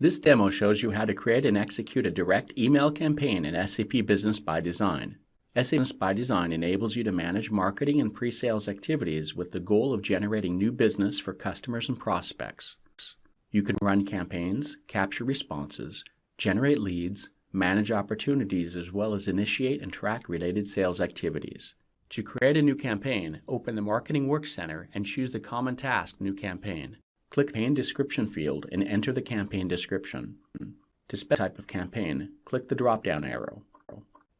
This demo shows you how to create and execute a direct email campaign in SAP Business by Design. SAP Business by Design enables you to manage marketing and pre-sales activities with the goal of generating new business for customers and prospects. You can run campaigns, capture responses, generate leads, manage opportunities, as well as initiate and track related sales activities. To create a new campaign, open the Marketing Work Center and choose the Common Task New Campaign. Click the Campaign Description field and enter the campaign description. To specify the type of campaign, click the drop-down arrow.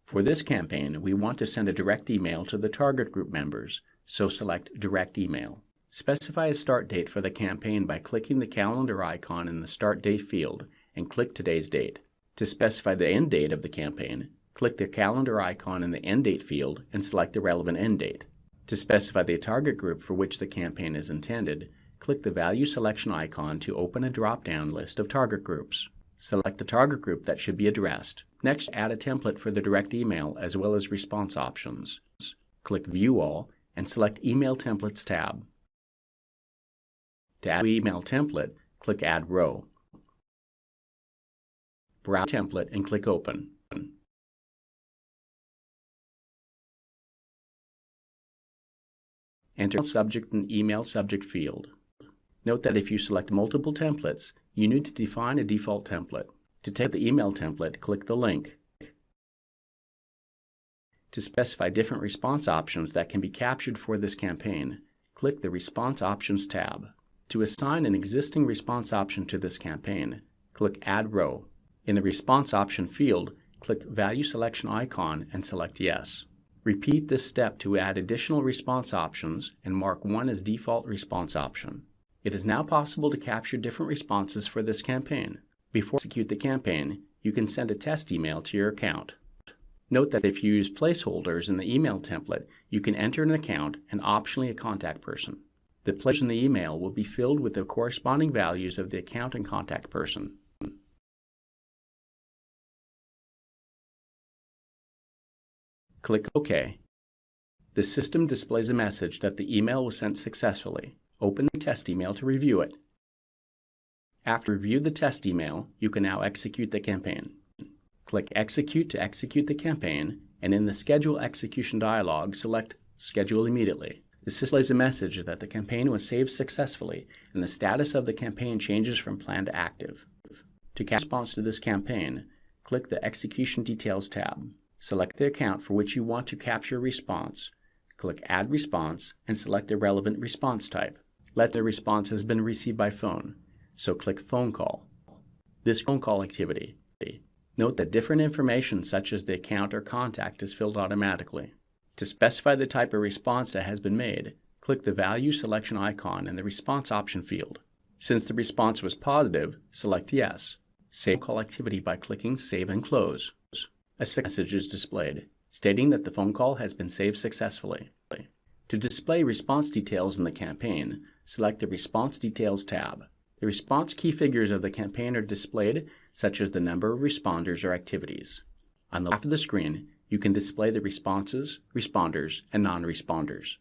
For this campaign, we want to send a direct email to the target group members, so select Direct Email. Specify a start date for the campaign by clicking the calendar icon in the Start Date field and click today's date. To specify the end date of the campaign, click the calendar icon in the End Date field and select the relevant end date. To specify the target group for which the campaign is intended, click the Value Selection icon to open a drop-down list of target groups. Select the target group that should be addressed. Next, add a template for the direct email as well as response options. Click View All and select Email Templates tab. To add email template, click Add Row. Browse template and click Open. Enter subject in email subject field. Note that if you select multiple templates, you need to define a default template. To take the email template, click the link. To specify different response options that can be captured for this campaign, click the Response Options tab. To assign an existing response option to this campaign, click Add Row. In the Response Option field, click Value Selection icon and select Yes. Repeat this step to add additional response options and mark one as default response option. It is now possible to capture different responses for this campaign. Before you execute the campaign, you can send a test email to your account. Note that if you use placeholders in the email template, you can enter an account and optionally a contact person. The place in the email will be filled with the corresponding values of the account and contact person. Click OK. The system displays a message that the email was sent successfully. Open the test email to review it. After review the test email, you can now execute the campaign. Click Execute to execute the campaign, and in the Schedule Execution dialog, select Schedule Immediately. This displays a message that the campaign was saved successfully and the status of the campaign changes from planned to active. To cast response to this campaign, click the Execution Details tab. Select the account for which you want to capture a response. Click Add Response and select the relevant response type. Let the response has been received by phone, so click Phone Call. This phone call activity. Note that different information such as the account or contact is filled automatically. To specify the type of response that has been made, click the Value Selection icon in the Response option field. Since the response was positive, select Yes. Save call activity by clicking Save and Close. A message is displayed, stating that the phone call has been saved successfully. To display response details in the campaign, select the Response Details tab. The response key figures of the campaign are displayed, such as the number of responders or activities. On the left of the screen, you can display the responses, responders, and non-responders.